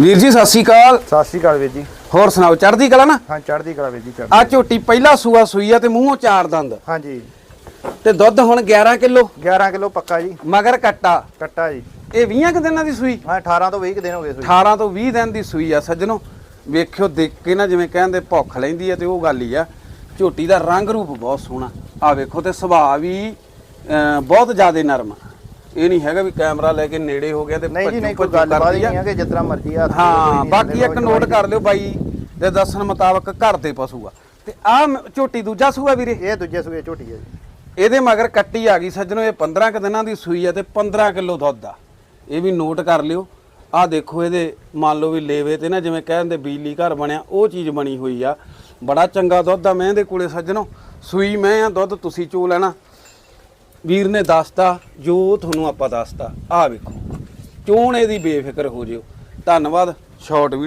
ਵੀਰ ਜੀ ਸਤਿ ਸ਼੍ਰੀ ਅਕਾਲ। ਸਤਿ ਸ਼੍ਰੀ ਅਕਾਲ ਵੀਰ ਜੀ। ਹੋਰ ਸੁਣਾਓ ਚੜ੍ਹਦੀ ਕਲਾ ਨਾ? ਹਾਂ ਚੜ੍ਹਦੀ ਕਲਾ ਵੀਰ ਜੀ ਚੜ੍ਹਦੀ ਆ ਝੋਟੀ ਪਹਿਲਾ ਸੂਆ ਸੂਈ ਆ ਤੇ ਮੂੰਹੋਂ ਚਾਰ ਦੰਦ। ਹਾਂਜੀ। ਤੇ ਦੁੱਧ ਹੁਣ 11 ਕਿਲੋ। 11 ਕਿਲੋ ਪੱਕਾ ਜੀ। ਮਗਰ ਕੱਟਾ। ਕੱਟਾ ਜੀ। ਇਹ 20 ਕਿ ਦਿਨਾਂ ਦੀ ਸੂਈ? ਹਾਂ 18 ਤੋਂ 20 ਕੁ ਦਿਨ ਹੋ ਗਏ ਸੂਈ। 18 ਤੋਂ 20 ਦਿਨ ਦੀ ਸੂਈ ਆ ਸੱਜਣੋ। ਵੇਖਿਓ ਦੇਖ ਕੇ ਨਾ ਜਿਵੇਂ ਕਹਿੰਦੇ ਭੁੱਖ ਲੈਂਦੀ ਆ ਤੇ ਉਹ ਗੱਲ ਹੀ ਆ। ਝੋਟੀ ਦਾ ਰੰਗ ਰੂਪ ਬਹੁਤ ਸੋਹਣਾ। ਆ ਵੇਖੋ ਤੇ ਸੁਭਾਅ ਵੀ ਬਹੁਤ ਜ਼ਿਆਦਾ ਨਰਮ ਆ। ਇਹ ਨਹੀਂ ਹੈਗਾ ਵੀ ਕੈਮਰਾ ਲੈ ਕੇ ਨੇੜੇ ਹੋ ਗਿਆ ਤੇ ਨਹੀਂ ਜੀ ਨਹੀਂ ਕੋਈ ਹੀ ਆ। ਨਹੀਂ ਹੈ ਕਿ ਤਰ੍ਹਾਂ ਮਰਜ਼ੀ ਨਾਲ ਹਾਂ ਬਾਕੀ ਇੱਕ ਨੋਟ ਕਰ ਲਿਓ ਬਾਈ ਦੇ ਦੱਸਣ ਮੁਤਾਬਕ ਘਰ ਦੇ ਪਸ਼ੂ ਆ। ਤੇ ਆ ਝੋਟੀ ਦੂਜਾ ਸੂਆ ਵੀਰੇ? ਇਹ ਦੂਜੇ ਸੂਏ ਝੋਟੀ ਹੈ ਜੀ। ਇਹਦੇ ਮਗਰ ਕੱਟੀ ਆ ਗਈ ਸੱਜਣੋ ਇਹ 15 ਕੁ ਦਿਨਾਂ ਦੀ ਸੂਈ ਆ ਤੇ 15 ਕਿਲੋ ਦੁੱਧ ਆ। ਇਹ ਵੀ ਨੋਟ ਕਰ ਲਿਓ। ਆ ਦੇਖੋ ਇਹਦੇ ਮੰਨ ਲਓ ਵੀ ਲੇਵੇ ਤੇ ਨਾ ਜਿਵੇਂ ਕਹਿੰਦੇ ਬਿਜਲੀ ਘਰ ਬਣਿਆ ਉਹ ਚੀਜ਼ ਬਣੀ ਹੋਈ ਆ। ਬੜਾ ਚੰਗਾ ਦੁੱਧ ਆ ਮੈਂ ਇਹਦੇ ਕੋਲੇ ਸੱਜਣੋ। ਸੂਈ ਮੈਂ ਆ ਦੁੱਧ ਤੁਸੀਂ ਚੋ ਲੈਣਾ। ਵੀਰ ਨੇ ਦੱਸਤਾ ਜੋ ਤੁਹਾਨੂੰ ਆਪਾਂ ਦੱਸਤਾ। ਆ ਵੇਖੋ ਚੋਣ ਇਹਦੀ ਬੇਫਿਕਰ ਹੋ ਜਿਓ? ਧੰਨਵਾਦ ਸ਼ਾਰਟ ਵੀਡੀਓ